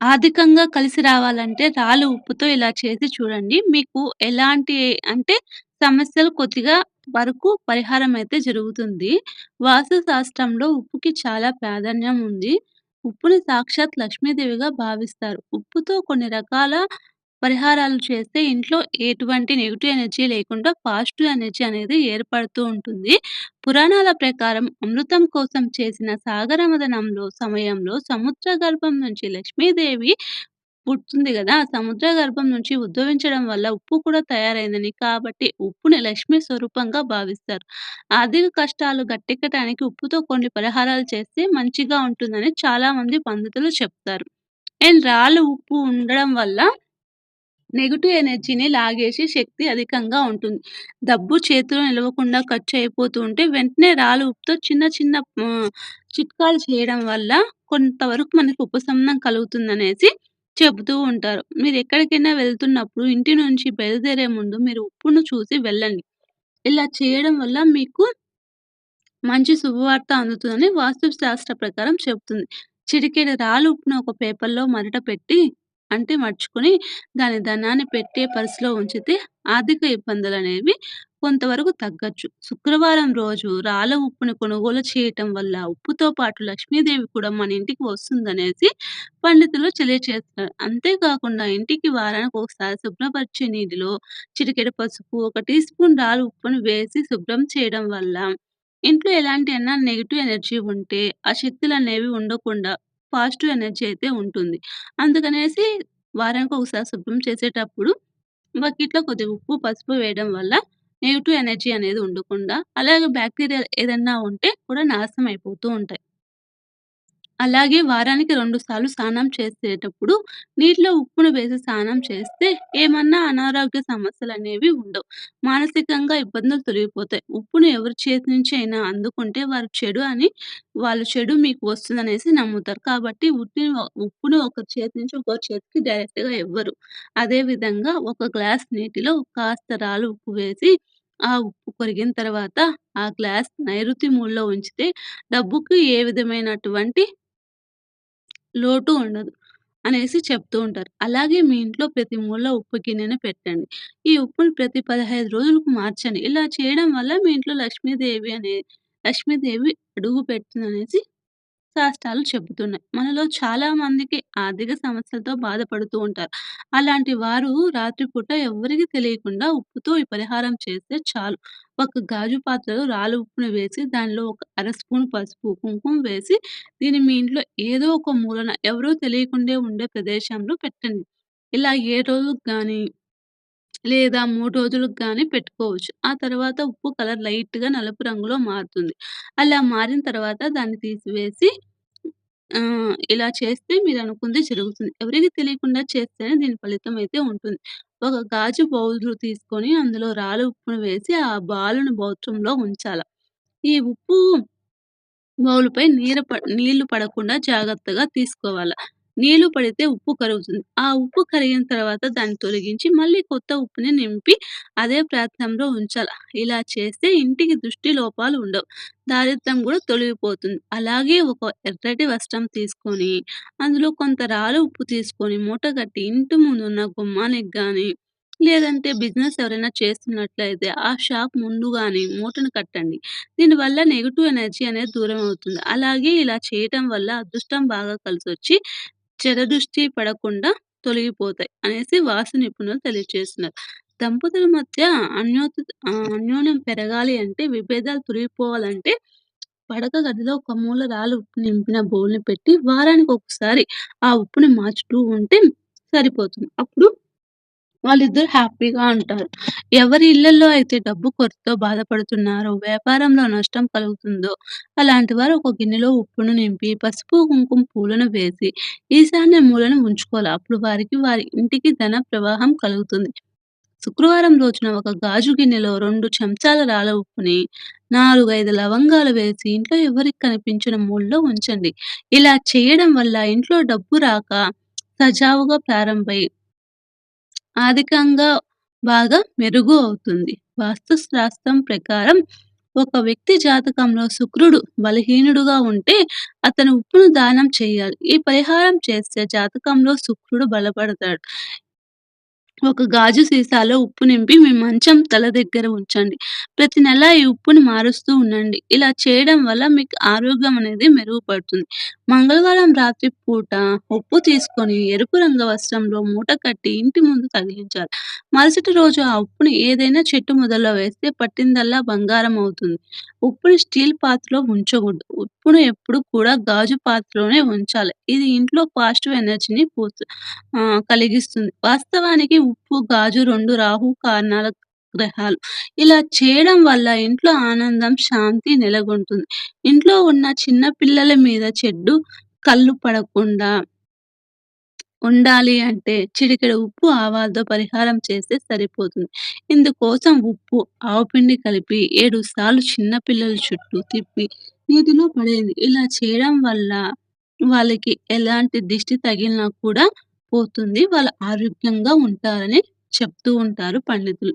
అధికంగా కలిసి రావాలంటే రాళ్ళు ఉప్పుతో ఇలా చేసి చూడండి. మీకు ఎలాంటి అంటే సమస్యలు కొద్దిగా వరకు పరిహారం అయితే జరుగుతుంది. వాస్తు శాస్త్రంలో ఉప్పుకి చాలా ప్రాధాన్యం ఉంది. ఉప్పుని సాక్షాత్ లక్ష్మీదేవిగా భావిస్తారు. ఉప్పుతో కొన్ని రకాల పరిహారాలు చేస్తే ఇంట్లో ఎటువంటి నెగిటివ్ ఎనర్జీ లేకుండా పాజిటివ్ ఎనర్జీ అనేది ఏర్పడుతూ ఉంటుంది. పురాణాల ప్రకారం అమృతం కోసం చేసిన సాగరమదనంలో సమయంలో సముద్ర గర్భం నుంచి లక్ష్మీదేవి పుడుతుంది కదా సముద్ర గర్భం నుంచి ఉద్భవించడం వల్ల ఉప్పు కూడా తయారైందని, కాబట్టి ఉప్పుని లక్ష్మీ స్వరూపంగా భావిస్తారు. ఆర్థిక కష్టాలు గట్టెక్కటానికి ఉప్పుతో కొన్ని పరిహారాలు చేస్తే మంచిగా ఉంటుందని చాలా మంది పండితులు చెప్తారు. అండ్ రాళ్ళు ఉప్పు ఉండడం వల్ల నెగెటివ్ ఎనర్జీని లాగేసి శక్తి అధికంగా ఉంటుంది. డబ్బు చేతిలో నిలవకుండా ఖర్చు అయిపోతూ ఉంటే వెంటనే రాళ్ళు ఉప్పుతో చిన్న చిన్న చిట్కాలు చేయడం వల్ల కొంతవరకు మనకు ఉపశమనం కలుగుతుందనేసి చెబుతూ ఉంటారు. మీరు ఎక్కడికైనా వెళ్తున్నప్పుడు ఇంటి నుంచి బయలుదేరే ముందు మీరు ఉప్పును చూసి వెళ్ళండి. ఇలా చేయడం వల్ల మీకు మంచి శుభవార్త అందుతుందని వాస్తు శాస్త్ర ప్రకారం చెబుతుంది. చిటికెడు రాళ్ళు ఉప్పును ఒక పేపర్‌లో మరట పెట్టి అంటే మడుచుకొని దాని ధనాన్ని పెట్టే పరిస్థితిలో ఉంచితే ఆర్థిక ఇబ్బందులు అనేవి కొంతవరకు తగ్గొచ్చు. శుక్రవారం రోజు రాళ్ళ ఉప్పుని కొనుగోలు చేయటం వల్ల ఉప్పుతో పాటు లక్ష్మీదేవి కూడా మన ఇంటికి వస్తుందనేసి పండితులు తెలియచేస్తున్నారు. అంతేకాకుండా ఇంటికి వారానికి ఒకసారి శుభ్రపరిచే నీటిలో చిటికెడు పసుపు, ఒక టీ స్పూన్ రాళ్ళ ఉప్పును వేసి శుభ్రం చేయడం వల్ల ఇంట్లో ఎలాంటి అన్నా నెగెటివ్ ఎనర్జీ ఉంటే ఆ శక్తులనేవి ఉండకుండా పాజిటివ్ ఎనర్జీ అయితే ఉంటుంది. అందుకనేసి వారానికి ఒకసారి శుభ్రం చేసేటప్పుడు బకెట్‌లో కొద్దిగా ఉప్పు, పసుపు వేయడం వల్ల నెగిటివ్ ఎనర్జీ అనేది ఉండకుండా, అలాగే బ్యాక్టీరియా ఏదన్నా ఉంటే కూడా నాశనం అయిపోతూ ఉంటాయి. అలాగే వారానికి రెండు సార్లు స్నానం చేసేటప్పుడు నీటిలో ఉప్పును వేసి స్నానం చేస్తే ఏమన్నా అనారోగ్య సమస్యలు అనేవి ఉండవు. మానసికంగా ఇబ్బందులు తొలగిపోతాయి. ఉప్పును ఎవరి చేతి నుంచి అయినా అందుకుంటే వారు చెడు అని వాళ్ళు చెడు మీకు వస్తుందనేసి నమ్ముతారు. కాబట్టి ఉట్టిని ఉప్పును ఒకరి చేతి నుంచి ఒక చేతికి డైరెక్ట్గా ఇవ్వరు. అదే విధంగా ఒక గ్లాస్ నీటిలో కాస్త రాళ్ళు ఉప్పు వేసి ఆ ఉప్పు కొరిగిన తర్వాత ఆ గ్లాస్ నైరుతి మూలలో ఉంచితే డబ్బుకి ఏ విధమైనటువంటి లోటు ఉండదు అనేసి చెప్తూ ఉంటారు. అలాగే మీ ఇంట్లో ప్రతి మూల ఉప్పు గిన్నెను పెట్టండి. ఈ ఉప్పుని ప్రతి 15 రోజులకు మార్చండి. ఇలా చేయడం వల్ల మీ ఇంట్లో లక్ష్మీదేవి అనే లక్ష్మీదేవి అడుగు పెడుతుందనేసి శాస్త్రాలు చెబుతున్నాయి. మనలో చాలా మందికి ఆర్థిక సమస్యలతో బాధపడుతూ ఉంటారు. అలాంటి వారు రాత్రిపూట ఎవ్వరికీ తెలియకుండా ఉప్పుతో ఈ పరిహారం చేస్తే చాలు. ఒక గాజు పాత్రలో రాళ్ళ ఉప్పుని వేసి దానిలో ఒక అర స్పూన్ పసుపు, కుంకుమ వేసి దీన్ని మీ ఇంట్లో ఏదో ఒక మూలన ఎవరో తెలియకుండే ఉండే ప్రదేశంలో పెట్టండి. ఇలా 7 రోజులకు గానీ లేదా 3 రోజులకు గానీ పెట్టుకోవచ్చు. ఆ తర్వాత ఉప్పు కలర్ లైట్‌గా నలుపు రంగులో మారుతుంది. అలా మారిన తర్వాత దాన్ని తీసివేసి ఇలా చేస్తే మీరు అనుకుంది జరుగుతుంది. ఎవరికి తెలియకుండా చేస్తేనే దీని ఫలితం అయితే ఉంటుంది. ఒక గాజు బౌలు తీసుకొని అందులో రాళ్ళ ఉప్పును వేసి ఆ బాలుని లో ఉంచాల. ఈ ఉప్పు బౌలుపై నీరు ప నీళ్ళు పడకుండా జాగ్రత్తగా తీసుకోవాలి నీళ్ళు పడితే ఉప్పు కరుగుతుంది. ఆ ఉప్పు కరిగిన తర్వాత దాన్ని తొలగించి మళ్ళీ కొత్త ఉప్పుని నింపి అదే ప్రాంతంలో ఉంచాలి ఇలా చేస్తే ఇంటికి దృష్టి లోపాలు ఉండవు. దారిద్రం కూడా తొలగిపోతుంది. అలాగే ఒక ఎర్రటి వస్త్రం తీసుకొని అందులో కొంత రాళ్ళు ఉప్పు తీసుకొని మూట కట్టి ఇంటి ముందున్న గుమ్మానికి కానీ లేదంటే బిజినెస్ ఎవరైనా చేస్తున్నట్లయితే ఆ షాప్ ముందు గానీ మూటను కట్టండి. దీనివల్ల నెగిటివ్ ఎనర్జీ అనేది దూరం అవుతుంది. అలాగే ఇలా చేయటం వల్ల అదృష్టం బాగా కలిసి వచ్చి చెరదృష్టి పడకుండా తొలగిపోతాయి అనేసి వాస్తు నిపుణులు తెలియజేస్తున్నారు. దంపతుల మధ్య అన్యోత అన్యోన్యం పెరగాలి అంటే, విభేదాలు తొలగిపోవాలంటే పడక గదిలో ఒక మూల రాళ్ళు ఉప్పు నింపిన బౌల్‌ని పెట్టి వారానికి ఒకసారి ఆ ఉప్పుని మార్చుతూ ఉంటే సరిపోతుంది. అప్పుడు వాళ్ళిద్దరు హ్యాపీగా ఉంటారు. ఎవరి ఇళ్ళలో అయితే డబ్బు కొరతతో బాధపడుతున్నారో, వ్యాపారంలో నష్టం కలుగుతుందో అలాంటి వారు ఒక గిన్నెలో ఉప్పును నింపి, పసుపు, కుంకుమ పూలను వేసి ఈశాన్య మూలను ఉంచుకోవాలి. అప్పుడు వారికి వారి ఇంటికి ధన ప్రవాహం కలుగుతుంది. శుక్రవారం రోజున ఒక గాజు గిన్నెలో రెండు చెంచాల రాళ్ళ ఉప్పుని, 4, 5 లవంగాలు వేసి ఇంట్లో ఎవరికి కనిపించిన మూలలో ఉంచండి. ఇలా చేయడం వల్ల ఇంట్లో డబ్బు రాక సజావుగా ప్రారంభమై ఆర్థికంగా బాగా మెరుగు అవుతుంది. వాస్తు శాస్త్రం ప్రకారం ఒక వ్యక్తి జాతకంలో శుక్రుడు బలహీనుడుగా ఉంటే అతను ఉప్పును దానం చేయాలి. ఈ పరిహారం చేస్తే జాతకంలో శుక్రుడు బలపడతాడు. ఒక గాజు సీసాలో ఉప్పు నింపి మీ మంచం తల దగ్గర ఉంచండి. ప్రతి నెల ఈ ఉప్పుని మారుస్తూ ఉండండి. ఇలా చేయడం వల్ల మీకు ఆరోగ్యం అనేది మెరుగుపడుతుంది. మంగళవారం రాత్రి పూట ఉప్పు తీసుకొని ఎరుపు రంగు వస్త్రంలో మూట కట్టి ఇంటి ముందు తగిలించాలి. మరుసటి రోజు ఆ ఉప్పుని ఏదైనా చెట్టు మొదల్లో వేస్తే పట్టిందల్లా బంగారం అవుతుంది. ఉప్పుని స్టీల్ పాత్రలో ఉంచకూడదు. ఎప్పుడు ఎప్పుడు కూడా గాజు పాత్రలోనే ఉంచాలి. ఇది ఇంట్లో పాజిటివ్ ఎనర్జీని పూస్ కలిగిస్తుంది. వాస్తవానికి ఉప్పు, గాజు రెండు రాహు కారణాల గ్రహాలు. ఇలా చేయడం వల్ల ఇంట్లో ఆనందం, శాంతి నెలకొంటుంది. ఇంట్లో ఉన్న చిన్న పిల్లల మీద చెడు కళ్ళు పడకుండా ఉండాలి అంటే చిటికెడు ఉప్పు, ఆవాలతో పరిహారం చేస్తే సరిపోతుంది. ఇందుకోసం ఉప్పు, ఆవపిండి కలిపి ఏడు సార్లు చిన్నపిల్లల చుట్టూ తిప్పి నీటిలో పడేది ఇలా చేయడం వల్ల వాళ్ళకి ఎలాంటి దిష్టి తగిలినా కూడా పోతుంది. వాళ్ళు ఆరోగ్యంగా ఉంటారని చెప్తూ ఉంటారు పండితులు.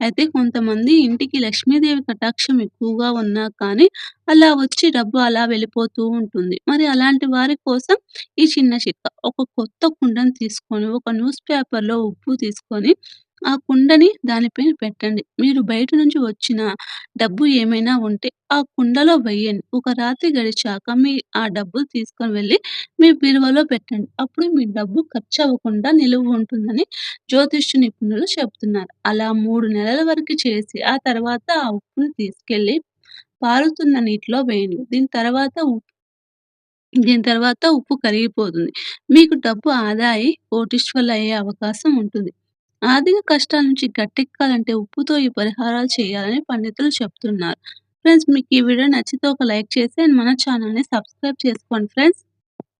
అయితే కొంతమంది ఇంటికి లక్ష్మీదేవి కటాక్షం ఎక్కువగా ఉన్నా కానీ అలా వచ్చి డబ్బు అలా వెళ్ళిపోతూ ఉంటుంది. మరి అలాంటి వారి కోసం ఈ చిన్న చిట్కా. ఒక కొత్త కుండను తీసుకొని ఒక న్యూస్ పేపర్‌లో ఉప్పు తీసుకొని ఆ కుండని దానిపైన పెట్టండి. మీరు బయట నుంచి వచ్చిన డబ్బు ఏమైనా ఉంటే ఆ కుండలో వేయండి ఒక రాత్రి గడిచాక మీ ఆ డబ్బులు తీసుకొని వెళ్ళి మీ బీరువాలో పెట్టండి. అప్పుడు మీ డబ్బు ఖర్చు అవ్వకుండా నిలువ ఉంటుందని జ్యోతిష్య నిపుణులు చెప్తున్నారు. అలా మూడు నెలల వరకు చేసి ఆ తర్వాత ఆ ఉప్పుని తీసుకెళ్ళి పారుతున్న నీటిలో వేయండి. దీని తర్వాత ఉప్పు దీని తర్వాత ఉప్పు కరిగిపోతుంది. మీకు డబ్బు ఆదా అయి కోటీశ్వరులయ్యే అవకాశం ఉంటుంది. ఆర్థిక కష్టాల నుంచి గట్టెక్కాలంటే ఉప్పుతో ఈ పరిహారాలు చేయాలని పండితులు చెప్తున్నారు. ఫ్రెండ్స్ మీకు ఈ వీడియో నచ్చితే ఒక లైక్ చేసి అండ్ మన ఛానెల్‌ని సబ్స్క్రైబ్ చేసుకోండి ఫ్రెండ్స్.